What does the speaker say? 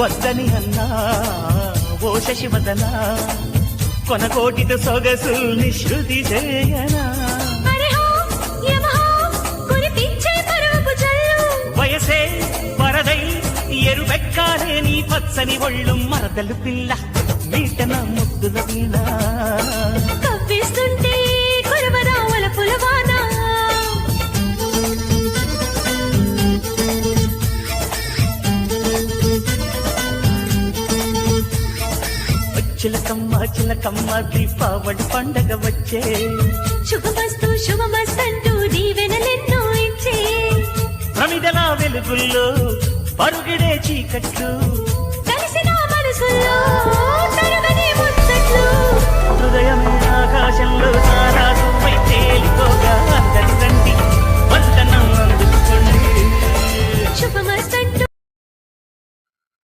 వద్దని అన్నా ఓ శశివదన కొనకోటితో సొగసుల్ని శృతి చేయనా? అరే హో యమహో కురిపించే పరువపు జల్లు. వయసే వరదై ఎరుపెక్కాలే నీ పచ్చని ఒళ్ళు మరదలు పిల్ల మీటన ముద్దుల వీణ. చిలకమ్మ చిలకమ్మ దీపావళి పండగ వచ్చే. శుభమస్తు శుభమస్తంటూ దీవెనలెన్నో ఇచ్చే. ప్రమిదల వెలుగుల్లో పరుగిడే చీకట్లు.